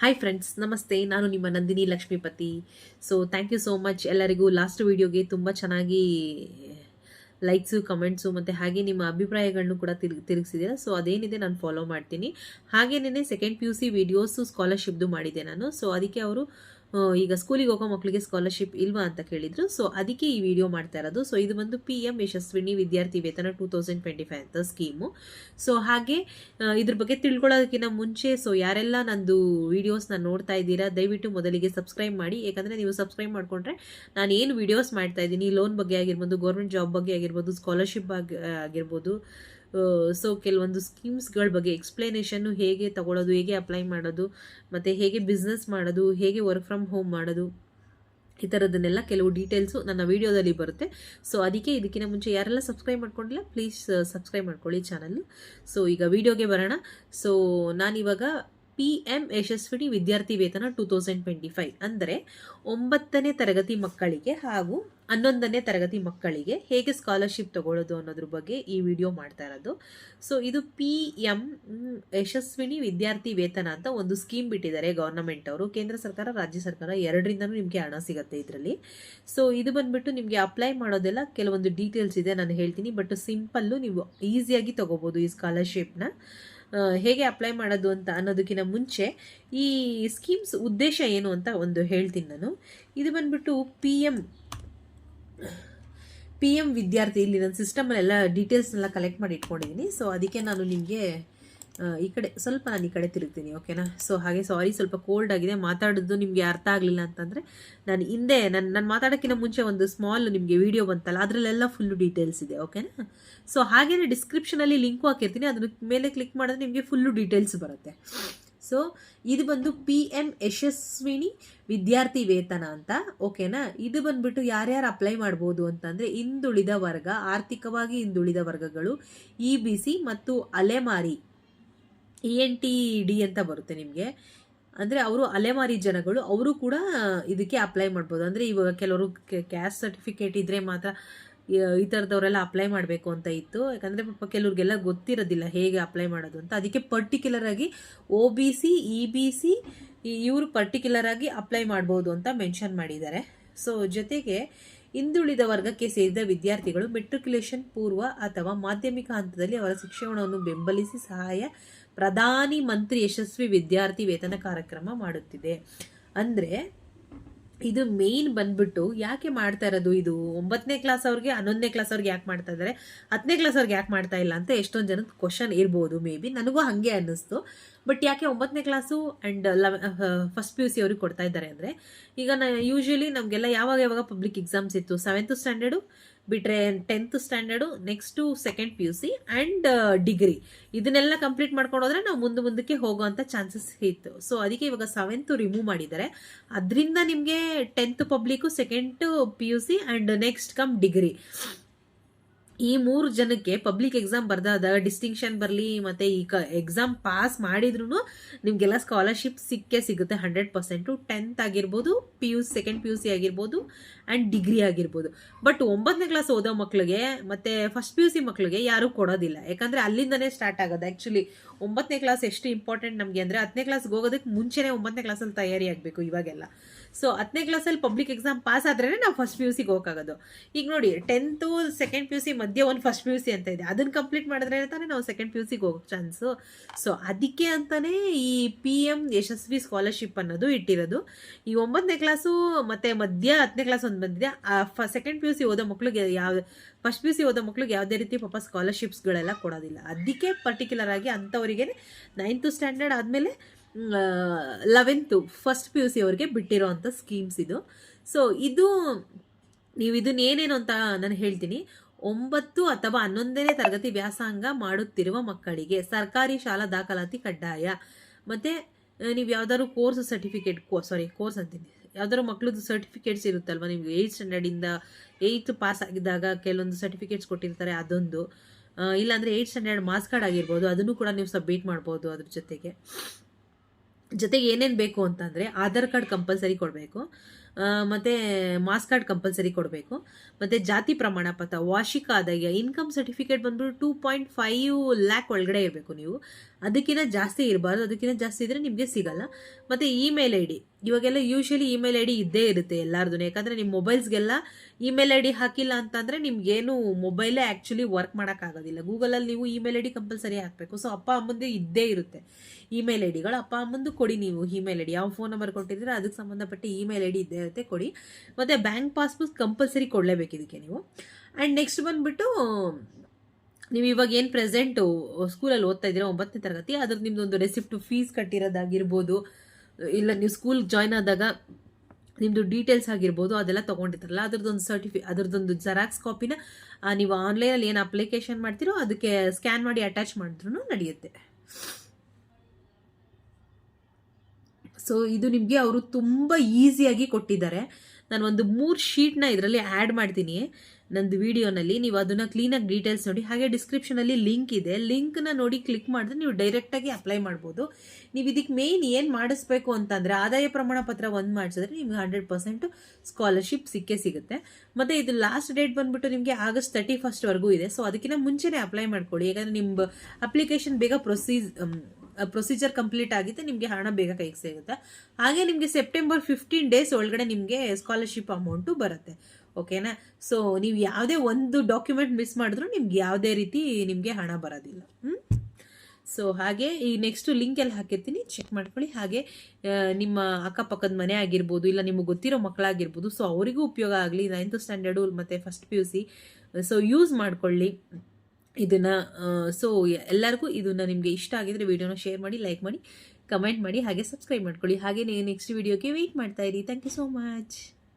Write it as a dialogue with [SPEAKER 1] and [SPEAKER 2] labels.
[SPEAKER 1] Hi friends ನಮಸ್ತೆ. ನಾನು ನಿಮ್ಮ Nandini Lakshmipati. So thank you so much ಎಲ್ಲರಿಗೂ ಲಾಸ್ಟ್ ವೀಡಿಯೋಗೆ ತುಂಬ ಚೆನ್ನಾಗಿ ಲೈಕ್ಸು ಕಮೆಂಟ್ಸು ಮತ್ತು ಹಾಗೆ ನಿಮ್ಮ ಅಭಿಪ್ರಾಯಗಳನ್ನು ಕೂಡ ತಿರುಗಿ ತಿರುಗಿಸಿದ್ದೀರಾ. ಸೊ ಅದೇನಿದೆ ನಾನು ಫಾಲೋ ಮಾಡ್ತೀನಿ. ಹಾಗೇನೇ second P U C videos ಸ್ಕಾಲರ್ಶಿಪ್ದು ಮಾಡಿದ್ದೆ ನಾನು. ಸೊ ಅದಕ್ಕೆ ಅವರು ಈಗ ಸ್ಕೂಲಿಗೆ ಹೋಗೋ ಮಕ್ಕಳಿಗೆ ಸ್ಕಾಲರ್ಶಿಪ್ ಇಲ್ವಾ ಅಂತ ಕೇಳಿದ್ರು. ಸೊ, ಅದಕ್ಕೆ ಈ ವಿಡಿಯೋ ಮಾಡ್ತಾ ಇರೋದು. ಸೊ, ಇದು ಬಂದು ಪಿ ಎಂ ಯಶಸ್ವಿನಿ ವಿದ್ಯಾರ್ಥಿ ವೇತನ ಟೂ ತೌಸಂಡ್ ಟ್ವೆಂಟಿ ಫೈವ್ ಅಂತ ಸ್ಕೀಮು. ಸೊ, ಹಾಗೆ ಇದ್ರ ಬಗ್ಗೆ ತಿಳ್ಕೊಳ್ಳೋದಕ್ಕಿಂತ ಮುಂಚೆ, ಸೊ, ಯಾರೆಲ್ಲ ನಂದು ವೀಡಿಯೋಸ್ನ ನೋಡ್ತಾ ಇದ್ದೀರಾ, ದಯವಿಟ್ಟು ಮೊದಲಿಗೆ ಸಬ್ಸ್ಕ್ರೈಬ್ ಮಾಡಿ. ಯಾಕಂದರೆ ನೀವು ಸಬ್ಸ್ಕ್ರೈಬ್ ಮಾಡಿಕೊಂಡ್ರೆ ನಾನು ಏನು ವೀಡಿಯೋಸ್ ಮಾಡ್ತಾ ಇದ್ದೀನಿ. ಲೋನ್ ಬಗ್ಗೆ ಆಗಿರ್ಬೋದು, ಗೌರ್ಮೆಂಟ್ ಜಾಬ್ ಬಗ್ಗೆ ಆಗಿರ್ಬೋದು, ಸ್ಕಾಲರ್ಶಿಪ್ ಬಗ್ಗೆ ಆಗಿರ್ಬೋದು ಸೊ ಕೆಲವೊಂದು ಸ್ಕೀಮ್ಸ್ಗಳ ಬಗ್ಗೆ ಎಕ್ಸ್ಪ್ಲನೇಷನ್ನು ಹೇಗೆ ತಗೊಳ್ಳೋದು ಹೇಗೆ ಅಪ್ಲೈ ಮಾಡೋದು, ಮತ್ತು ಹೇಗೆ ಬಿಸ್ನೆಸ್ ಮಾಡೋದು, ಹೇಗೆ ವರ್ಕ್ ಫ್ರಮ್ ಹೋಮ್ ಮಾಡೋದು, ಈ ಥರದನ್ನೆಲ್ಲ ಕೆಲವು ಡೀಟೇಲ್ಸು ನನ್ನ ವೀಡಿಯೋದಲ್ಲಿ ಬರುತ್ತೆ. ಸೊ ಅದಕ್ಕೆ ಇದಕ್ಕಿಂತ ಮುಂಚೆ ಯಾರೆಲ್ಲ ಸಬ್ಸ್ಕ್ರೈಬ್ ಮಾಡ್ಕೊಂಡಿಲ್ಲ ಪ್ಲೀಸ್ ಸಬ್ಸ್ಕ್ರೈಬ್ ಮಾಡ್ಕೊಳ್ಳಿ ಚಾನಲ್ಲು ಸೊ ಈಗ ವೀಡಿಯೋಗೆ ಬರೋಣ. ಸೊ ನಾನಿವಾಗ ಪಿ ಎಂ ಯಶಸ್ವಿನಿ ವಿದ್ಯಾರ್ಥಿ ವೇತನ ಟೂ ತೌಸಂಡ್ ಟ್ವೆಂಟಿ ಫೈವ್ ಅಂದರೆ ಒಂಬತ್ತನೇ ತರಗತಿ ಮಕ್ಕಳಿಗೆ ಹಾಗೂ ಹನ್ನೊಂದನೇ ತರಗತಿ ಮಕ್ಕಳಿಗೆ ಹೇಗೆ ಸ್ಕಾಲರ್ಶಿಪ್ ತಗೊಳ್ಳೋದು ಅನ್ನೋದ್ರ ಬಗ್ಗೆ ಈ ವಿಡಿಯೋ ಮಾಡ್ತಾ ಇರೋದು. ಸೊ ಇದು ಪಿ ಎಂ ಯಶಸ್ವಿನಿ ವಿದ್ಯಾರ್ಥಿ ವೇತನ ಅಂತ ಒಂದು ಸ್ಕೀಮ್ ಬಿಟ್ಟಿದ್ದಾರೆ ಗೌರ್ನಮೆಂಟ್ ಅವರು. ಕೇಂದ್ರ ಸರ್ಕಾರ, ರಾಜ್ಯ ಸರ್ಕಾರ ಎರಡರಿಂದನೂ ನಿಮಗೆ ಹಣ ಸಿಗುತ್ತೆ ಇದರಲ್ಲಿ. ಸೊ ಇದು ಬಂದ್ಬಿಟ್ಟು ನಿಮಗೆ ಅಪ್ಲೈ ಮಾಡೋದೆಲ್ಲ ಕೆಲವೊಂದು ಡೀಟೇಲ್ಸ್ ಇದೆ, ನಾನು ಹೇಳ್ತೀನಿ. ಬಟ್ ಸಿಂಪಲ್ಲು ನೀವು ಈಸಿಯಾಗಿ ತೊಗೋಬೋದು ಈ ಸ್ಕಾಲರ್ಶಿಪ್ನ ಹೇಗೆ ಅಪ್ಲೈ ಮಾಡೋದು ಅಂತ ಅನ್ನೋದಕ್ಕಿಂತ ಮುಂಚೆ ಈ ಸ್ಕೀಮ್ಸ್ ಉದ್ದೇಶ ಏನು ಅಂತ ಒಂದು ಹೇಳ್ತೀನಿ ನಾನು. ಇದು ಬಂದ್ಬಿಟ್ಟು ಪಿ ಎಂ ಪಿ ಎಂ ವಿದ್ಯಾರ್ಥಿ, ಇಲ್ಲಿ ನನ್ನ ಸಿಸ್ಟಮಲ್ಲೆಲ್ಲ ಡೀಟೇಲ್ಸ್ನೆಲ್ಲ ಕಲೆಕ್ಟ್ ಮಾಡಿ ಇಟ್ಕೊಂಡಿದ್ದೀನಿ ಸೊ ಅದಕ್ಕೆ ನಾನು ನಿಮಗೆ ಈ ಕಡೆ, ಸ್ವಲ್ಪ ನಾನು ಈ ಕಡೆ ತಿರುಗ್ತೀನಿ ಓಕೆನಾ ಸೊ ಹಾಗೆ ಸಾರಿ ಸ್ವಲ್ಪ ಕೋಲ್ಡ್ ಆಗಿದೆ. ಮಾತಾಡೋದು ನಿಮಗೆ ಅರ್ಥ ಆಗಲಿಲ್ಲ ಅಂತಂದರೆ, ನಾನು ಹಿಂದೆ ನನ್ನ ನಾನು ಮಾತಾಡೋಕ್ಕಿಂತ ಮುಂಚೆ ಒಂದು ಸ್ಮಾಲ್ ನಿಮಗೆ ವಿಡಿಯೋ ಬಂತಲ್ಲ, ಅದರಲ್ಲೆಲ್ಲ ಫುಲ್ಲು ಡೀಟೇಲ್ಸ್ ಇದೆ ಓಕೆನಾ ಸೊ ಹಾಗೆಯೇ ಡಿಸ್ಕ್ರಿಪ್ಷನಲ್ಲಿ ಲಿಂಕು ಹಾಕಿರ್ತೀನಿ ಅದ್ರ ಮೇಲೆ ಕ್ಲಿಕ್ ಮಾಡಿದ್ರೆ ನಿಮಗೆ ಫುಲ್ಲು ಡೀಟೇಲ್ಸ್ ಬರುತ್ತೆ. ಸೊ ಇದು ಬಂದು ಪಿ ಎಂ ಯಶಸ್ವಿನಿ ವಿದ್ಯಾರ್ಥಿ ವೇತನ ಅಂತ, ಓಕೆನಾ? ಇದು ಬಂದ್ಬಿಟ್ಟು ಯಾರ್ಯಾರು ಅಪ್ಲೈ ಮಾಡ್ಬೋದು ಅಂತಂದರೆ ಹಿಂದುಳಿದ ವರ್ಗ, ಆರ್ಥಿಕವಾಗಿ ಹಿಂದುಳಿದ ವರ್ಗಗಳು ಇ ಬಿ ಸಿ ಮತ್ತು ಅಲೆಮಾರಿ ಇ ಎನ್ ಟಿ ಡಿ ಅಂತ ಬರುತ್ತೆ ನಿಮಗೆ. ಅಂದರೆ ಅವರು ಅಲೆಮಾರಿ ಜನಗಳು, ಅವರು ಕೂಡ ಇದಕ್ಕೆ ಅಪ್ಲೈ ಮಾಡ್ಬೋದು. ಅಂದರೆ ಇವಾಗ ಕೆಲವರು ಕ್ಯಾಸ್ಟ್ ಸರ್ಟಿಫಿಕೇಟ್ ಇದ್ದರೆ ಮಾತ್ರ ಈ- ಥರದವರೆಲ್ಲ ಅಪ್ಲೈ ಮಾಡಬೇಕು ಅಂತ ಇತ್ತು. ಯಾಕಂದರೆ ಪಾಪ ಕೆಲವ್ರಿಗೆಲ್ಲ ಗೊತ್ತಿರೋದಿಲ್ಲ ಹೇಗೆ ಅಪ್ಲೈ ಮಾಡೋದು ಅಂತ. ಅದಕ್ಕೆ ಪರ್ಟಿಕ್ಯುಲರ್ ಆಗಿ O B C E B C ಇವರು ಪರ್ಟಿಕ್ಯುಲರ್ ಆಗಿ ಅಪ್ಲೈ ಮಾಡ್ಬೋದು ಅಂತ ಮೆನ್ಷನ್ ಮಾಡಿದ್ದಾರೆ. ಸೊ ಜೊತೆಗೆ ಹಿಂದುಳಿದ ವರ್ಗಕ್ಕೆ ಸೇರಿದ ವಿದ್ಯಾರ್ಥಿಗಳು ಮೆಟ್ರಿಕ್ಯುಲೇಷನ್ ಪೂರ್ವ ಅಥವಾ ಮಾಧ್ಯಮಿಕ ಹಂತದಲ್ಲಿ ಅವರ ಶಿಕ್ಷಣವನ್ನು ಬೆಂಬಲಿಸಿ ಸಹಾಯ ಪ್ರಧಾನಿ ಮಂತ್ರಿ ಯಶಸ್ವಿ ವಿದ್ಯಾರ್ಥಿ ವೇತನ ಕಾರ್ಯಕ್ರಮ ಮಾಡುತ್ತಿದೆ. ಅಂದರೆ ಇದು ಮೇನ್ ಬಂದ್ಬಿಟ್ಟು ಯಾಕೆ ಮಾಡ್ತಾ ಇರೋದು ಇದು? ಒಂಬತ್ತನೇ ಕ್ಲಾಸ್ ಅವ್ರಿಗೆ, ಹನ್ನೊಂದನೇ ಕ್ಲಾಸ್ ಅವ್ರಿಗೆ ಯಾಕೆ ಮಾಡ್ತಾ ಇದ್ದಾರೆ? ಹತ್ತನೇ ಕ್ಲಾಸ್ ಅವ್ರಿಗೆ ಯಾಕೆ ಮಾಡ್ತಾ ಇಲ್ಲ ಅಂತ ಎಷ್ಟೊಂದು ಜನದ ಕ್ವಶನ್ ಇರ್ಬೋದು ಮೇ ಬಿ ನನಗೂ ಹಾಗೆ ಅನ್ನಿಸ್ತು. ಬಟ್ ಯಾಕೆ ಒಂಬತ್ತನೇ class and ಲೆವೆ first P U C ಅವ್ರಿಗೆ ಕೊಡ್ತಾ ಇದ್ದಾರೆ ಅಂದರೆ, ಈಗ ನಾ ಯೂಶ್ವಲಿ ನಮಗೆಲ್ಲ ಯಾವಾಗ ಯಾವಾಗ ಪಬ್ಲಿಕ್ ಎಕ್ಸಾಮ್ಸ್ ಇತ್ತು? ಸೆವೆಂತ್ ಸ್ಟ್ಯಾಂಡರ್ಡು ಬಿಟ್ರೆ tenth standard next second P U C and degree ಇದನ್ನೆಲ್ಲ ಕಂಪ್ಲೀಟ್ ಮಾಡ್ಕೊಂಡು ಹೋದರೆ ನಾವು ಮುಂದೆ ಮುಂದಕ್ಕೆ ಹೋಗುವಂಥ ಚಾನ್ಸಸ್ ಇತ್ತು. ಸೊ ಅದಕ್ಕೆ ಇವಾಗ ಸೆವೆಂತು ರಿಮೂವ್ ಮಾಡಿದ್ದಾರೆ. ಅದರಿಂದ ನಿಮಗೆ tenth public second P U C and next come degree ಈ ಮೂರು ಜನಕ್ಕೆ ಪಬ್ಲಿಕ್ ಎಕ್ಸಾಮ್ ಬರ್ದಾದ ಡಿಸ್ಟಿಂಕ್ಷನ್ ಬರಲಿ, ಮತ್ತು ಈ ಕ ಎಕ್ಸಾಮ್ ಪಾಸ್ ಮಾಡಿದ್ರು ನಿಮಗೆಲ್ಲ ಸ್ಕಾಲರ್ಶಿಪ್ ಸಿಕ್ಕೇ ಸಿಗುತ್ತೆ ಹಂಡ್ರೆಡ್ ಪರ್ಸೆಂಟು ಟೆಂತ್ ಆಗಿರ್ಬೋದು P U second P U C ಆಗಿರ್ಬೋದು ಆ್ಯಂಡ್ ಡಿಗ್ರಿ ಆಗಿರ್ಬೋದು. ಬಟ್ ಒಂಬತ್ತನೇ ಕ್ಲಾಸ್ ಓದೋ ಮಕ್ಕಳಿಗೆ ಮತ್ತು ಫಸ್ಟ್ ಪಿ ಯು ಸಿ ಮಕ್ಕಳಿಗೆ ಯಾರೂ ಕೊಡೋದಿಲ್ಲ. ಯಾಕಂದರೆ ಅಲ್ಲಿಂದನೇ ಸ್ಟಾರ್ಟ್ ಆಗೋದು. ಆ್ಯಕ್ಚುಲಿ ಒಂಬತ್ತನೇ ಕ್ಲಾಸ್ ಎಷ್ಟು ಇಂಪಾರ್ಟೆಂಟ್ ನಮಗೆ ಅಂದರೆ ಹತ್ತನೇ ಕ್ಲಾಸ್ಗೆ ಹೋಗೋದಕ್ಕೆ ಮುಂಚೆನೇ ಒಂಬತ್ತನೇ ಕ್ಲಾಸಲ್ಲಿ ತಯಾರಿ ಆಗಬೇಕು ಇವಾಗೆಲ್ಲ. ಸೊ ಹತ್ತನೇ ಕ್ಲಾಸಲ್ಲಿ ಪಬ್ಲಿಕ್ ಎಕ್ಸಾಮ್ ಪಾಸ್ ಆದ್ರೇ ನಾವು ಫಸ್ಟ್ ಪಿ ಯು ಸಿಗೆ ಹೋಗೋದು ಈಗ ನೋಡಿ tenth second P U C ಮಧ್ಯೆ ಒಂದು ಫಸ್ಟ್ ಪಿ ಯು ಸಿ ಅಂತ ಇದೆ. ಅದನ್ನು ಕಂಪ್ಲೀಟ್ ಮಾಡಿದ್ರೆ ತಾನೇ ನಾವು ಸೆಕೆಂಡ್ ಪಿ ಯು ಸಿಗೆ ಹೋಗೋ ಚಾನ್ಸು ಸೊ ಅದಕ್ಕೆ ಅಂತಲೇ ಈ ಪಿ ಎಂ ಯಶಸ್ವಿ ಸ್ಕಾಲರ್ಶಿಪ್ ಅನ್ನೋದು ಇಟ್ಟಿರೋದು. ಈ ಒಂಬತ್ತನೇ ಕ್ಲಾಸು ಮತ್ತು ಮಧ್ಯ ಹತ್ತನೇ ಕ್ಲಾಸ್ ಒಂದು ಬಂದಿದೆ. ಫ ಸೆಕೆಂಡ್ ಪಿ ಯು ಸಿ ಓದೋ ಮಕ್ಳಿಗೆ ಯಾವ ಫಸ್ಟ್ ಪಿ ಯು ಸಿ ಓದೋ ಮಕ್ಳಿಗೆ ಯಾವುದೇ ರೀತಿ ಪಾಪ ಸ್ಕಾಲರ್ಶಿಪ್ಸ್ಗಳೆಲ್ಲ ಕೊಡೋದಿಲ್ಲ. ಅದಕ್ಕೆ ಪರ್ಟಿಕ್ಯುಲರ್ ಆಗಿ ಅಂಥವರಿಗೆ ನೈನ್ತು ಸ್ಟ್ಯಾಂಡರ್ಡ್ ಆದಮೇಲೆ eleventh first P U C ಅವ್ರಿಗೆ ಬಿಟ್ಟಿರೋ ಅಂಥ ಸ್ಕೀಮ್ಸ್ ಇದು. ಸೊ ಇದು, ನೀವು ಇದನ್ನ ಏನೇನು ಅಂತ ನಾನು ಹೇಳ್ತೀನಿ. ಒಂಬತ್ತು ಅಥವಾ ಹನ್ನೊಂದನೇ ತರಗತಿ ವ್ಯಾಸಂಗ ಮಾಡುತ್ತಿರುವ ಮಕ್ಕಳಿಗೆ ಸರ್ಕಾರಿ ಶಾಲಾ ದಾಖಲಾತಿ ಕಡ್ಡಾಯ. ಮತ್ತು ನೀವು ಯಾವ್ದಾದ್ರು ಕೋರ್ಸ್ ಸರ್ಟಿಫಿಕೇಟ್ ಕೋ ಸಾರಿ ಕೋರ್ಸ್ ಅಂತೀನಿ ಯಾವ್ದಾದ್ರು ಮಕ್ಕಳದ್ದು ಸರ್ಟಿಫಿಕೇಟ್ಸ್ ಇರುತ್ತಲ್ವ? ನಿಮಗೆ ಏಯ್ತ್ ಸ್ಟ್ಯಾಂಡರ್ಡಿಂದ ಏಯ್ತ್ ಪಾಸ್ ಆಗಿದ್ದಾಗ ಕೆಲವೊಂದು ಸರ್ಟಿಫಿಕೇಟ್ಸ್ ಕೊಟ್ಟಿರ್ತಾರೆ ಅದೊಂದು. ಇಲ್ಲಾಂದರೆ ಏಯ್ಟ್ ಸ್ಟ್ಯಾಂಡರ್ಡ್ ಮಾರ್ಕ್ಸ್ ಕಾರ್ಡ್ ಆಗಿರ್ಬೋದು, ಅದನ್ನು ಕೂಡ ನೀವು ಸಬ್ಮಿಟ್ ಮಾಡ್ಬೋದು ಅದ್ರ ಜೊತೆಗೆ. ಜೊತೆಗೆ ಏನೇನು ಬೇಕು ಅಂತಂದರೆ, ಆಧಾರ್ ಕಾರ್ಡ್ ಕಂಪಲ್ಸರಿ ಕೊಡಬೇಕು. ಮತ್ತು ಮಾಸ್ ಕಾರ್ಡ್ ಕಂಪಲ್ಸರಿ ಕೊಡಬೇಕು. ಮತ್ತು ಜಾತಿ ಪ್ರಮಾಣ ಪತ್ರ, ವಾರ್ಷಿಕ ಆದಾಯ, ಇನ್ಕಮ್ ಸರ್ಟಿಫಿಕೇಟ್ ಬಂದ್ಬಿಟ್ಟು ಟೂ ಪಾಯಿಂಟ್ ಫೈವ್ ಲ್ಯಾಕ್ ಒಳಗಡೆ ಇರಬೇಕು ನೀವು. ಅದಕ್ಕಿಂತ ಜಾಸ್ತಿ ಇರಬಾರ್ದು, ಅದಕ್ಕಿಂತ ಜಾಸ್ತಿ ಇದ್ದರೆ ನಿಮಗೆ ಸಿಗಲ್ಲ. ಮತ್ತು ಇಮೇಲ್ ಐ ಡಿ ಇವಾಗೆಲ್ಲ ಯೂಶಲಿ ಇಮೇಲ್ ಐ ಡಿ ಇದ್ದೇ ಇರುತ್ತೆ ಎಲ್ಲಾರ್ದು ಯಾಕಂದರೆ ನಿಮ್ಮ ಮೊಬೈಲ್ಸ್ಗೆಲ್ಲ ಇಮೇಲ್ ಐ ಡಿ ಹಾಕಿಲ್ಲ ಅಂತಂದರೆ ನಿಮ್ಗೇನು ಮೊಬೈಲೇ ಆ್ಯಕ್ಚುಲಿ ವರ್ಕ್ ಮಾಡೋಕ್ಕಾಗೋದಿಲ್ಲ. ಗೂಗಲಲ್ಲಿ ನೀವು ಇಮೇಲ್ ಐ ಡಿ ಕಂಪಲ್ಸರಿ ಹಾಕಬೇಕು. ಸೊ ಅಪ್ಪ ಅಮ್ಮಂದು ಇದ್ದೇ ಇರುತ್ತೆ. ಇಮೇಲ್ ಐ ಡಿಗಳು ಅಪ್ಪ ಅಮ್ಮಂದು ಕೊಡಿ ನೀವು ಇಮೇಲ್ ಐ ಡಿ ಯಾವ ಫೋನ್ ನಂಬರ್ ಕೊಟ್ಟಿದ್ರೆ ಅದಕ್ಕೆ ಸಂಬಂಧಪಟ್ಟ ಇಮೇಲ್ ಐ ಡಿ ಇದ್ದೇ ಇರುತ್ತೆ, ಕೊಡಿ. ಮತ್ತು ಬ್ಯಾಂಕ್ ಪಾಸ್ಬುಕ್ ಕಂಪಲ್ಸರಿ ಕೊಡಲೇಬೇಕು ಇದಕ್ಕೆ ನೀವು. ಆ್ಯಂಡ್ ನೆಕ್ಸ್ಟ್ ಬಂದುಬಿಟ್ಟು ನೀವು ಇವಾಗ ಏನು ಪ್ರೆಸೆಂಟು ಸ್ಕೂಲಲ್ಲಿ ಓದ್ತಾ ಇದ್ದೀರಾ? ಒಂಬತ್ತನೇ ತರಗತಿ? ಅದ್ರದ್ದು ನಿಮ್ಮದೊಂದು ರೆಸಿಪ್ಟು ಫೀಸ್ ಕಟ್ಟಿರೋದಾಗಿರ್ಬೋದು. ಇಲ್ಲ, ನೀವು ಸ್ಕೂಲ್ ಜಾಯ್ನ್ ಆದಾಗ ನಿಮ್ಮದು ಡೀಟೇಲ್ಸ್ ಆಗಿರ್ಬೋದು, ಅದೆಲ್ಲ ತೊಗೊಂಡಿರ್ತಾರಲ್ಲ ಅದ್ರದ್ದೊಂದು ಸರ್ಟಿಫಿ ಅದ್ರದ್ದೊಂದು ಜೆರಾಕ್ಸ್ ಕಾಪಿನ ನೀವು ಆನ್ಲೈನಲ್ಲಿ ಏನು ಅಪ್ಲಿಕೇಶನ್ ಮಾಡ್ತೀರೋ, ಅದಕ್ಕೆ ಸ್ಕ್ಯಾನ್ ಮಾಡಿ ಅಟ್ಯಾಚ್ ಮಾಡಿದ್ರೂ ನಡೆಯುತ್ತೆ. ಸೊ ಇದು ನಿಮಗೆ ಅವರು ತುಂಬ ಈಸಿಯಾಗಿ ಕೊಟ್ಟಿದ್ದಾರೆ. ನಾನು ಒಂದು ಮೂರು ಶೀಟ್ನ ಇದರಲ್ಲಿ ಆ್ಯಡ್ ಮಾಡ್ತೀನಿ. ನಂದು ವಿಡಿಯೋನಲ್ಲಿ ನೀವು ಅದನ್ನು ಕ್ಲೀನಾಗಿ ಡೀಟೇಲ್ಸ್ ನೋಡಿ, ಹಾಗೆ ಡಿಸ್ಕ್ರಿಪ್ಷನಲ್ಲಿ ಲಿಂಕ್ ಇದೆ. ಲಿಂಕ್ನ ನೋಡಿ ಕ್ಲಿಕ್ ಮಾಡಿದ್ರೆ ನೀವು ಡೈರೆಕ್ಟಾಗಿ ಅಪ್ಲೈ ಮಾಡ್ಬೋದು. ನೀವು ಇದಕ್ಕೆ ಮೇಯ್ನ್ ಏನು ಮಾಡಿಸ್ಬೇಕು ಅಂತಂದರೆ ಆದಾಯ ಪ್ರಮಾಣ ಪತ್ರ ಒಂದು ಮಾಡಿಸಿದ್ರೆ ನಿಮ್ಗೆ ಹಂಡ್ರೆಡ್ ಪರ್ಸೆಂಟು ಸ್ಕಾಲರ್ಶಿಪ್ ಸಿಕ್ಕೇ ಸಿಗುತ್ತೆ. ಮತ್ತು ಇದು ಲಾಸ್ಟ್ ಡೇಟ್ ಬಂದುಬಿಟ್ಟು ನಿಮಗೆ ಆಗಸ್ಟ್ ತರ್ಟಿ ಫಸ್ಟ್ವರೆಗೂ ಇದೆ. ಸೊ ಅದಕ್ಕಿಂತ ಮುಂಚೆನೇ ಅಪ್ಲೈ ಮಾಡ್ಕೊಳ್ಳಿ. ಯಾಕಂದರೆ ನಿಮ್ಮ ಅಪ್ಲಿಕೇಶನ್ ಬೇಗ ಪ್ರೊಸೀಸ್ ಪ್ರೊಸೀಜರ್ ಕಂಪ್ಲೀಟ್ ಆಗಿತ್ತು ನಿಮಗೆ ಹಣ ಬೇಗ ಕೈಗೆ ಸಿಗುತ್ತೆ. ಹಾಗೆ ನಿಮಗೆ ಸೆಪ್ಟೆಂಬರ್ ಫಿಫ್ಟೀನ್ ಡೇಸ್ ಒಳಗಡೆ ನಿಮಗೆ ಸ್ಕಾಲರ್ಶಿಪ್ ಅಮೌಂಟು ಬರುತ್ತೆ. ಓಕೆನಾ ಸೊ ನೀವು ಯಾವುದೇ ಒಂದು ಡಾಕ್ಯುಮೆಂಟ್ ಮಿಸ್ ಮಾಡಿದ್ರು ನಿಮ್ಗೆ ಯಾವುದೇ ರೀತಿ ನಿಮಗೆ ಹಣ ಬರೋದಿಲ್ಲ. ಸೊ ಹಾಗೆ ಈ ನೆಕ್ಸ್ಟು ಲಿಂಕ್ ಎಲ್ಲ ಹಾಕಿರ್ತೀನಿ. ಚೆಕ್ ಮಾಡ್ಕೊಳ್ಳಿ. ಹಾಗೆ ನಿಮ್ಮ ಅಕ್ಕಪಕ್ಕದ ಮನೆ ಆಗಿರ್ಬೋದು, ಇಲ್ಲ ನಿಮಗೆ ಗೊತ್ತಿರೋ ಮಕ್ಕಳಾಗಿರ್ಬೋದು ಸೊ ಅವರಿಗೂ ಉಪಯೋಗ ಆಗಲಿ. ನೈನ್ತ್ ಸ್ಟ್ಯಾಂಡರ್ಡು ಮತ್ತು first P U C so use ಮಾಡ್ಕೊಳ್ಳಿ. ಇದನ್ನು ಸೊ ಎಲ್ಲರಿಗೂ ಇದನ್ನು ನಿಮಗೆ ಇಷ್ಟ ಆಗಿದರೆ ವಿಡಿಯೋನ ಶೇರ್ ಮಾಡಿ ಲೈಕ್ ಮಾಡಿ ಕಮೆಂಟ್ ಮಾಡಿ, ಹಾಗೆ ಸಬ್ಸ್ಕ್ರೈಬ್ ಮಾಡ್ಕೊಳ್ಳಿ. ಹಾಗೆ ನೆಕ್ಸ್ಟ್ ವಿಡಿಯೋಗೆ ವೆಯ್ಟ್ ಮಾಡ್ತಾ ಇರಿ. Thank you so much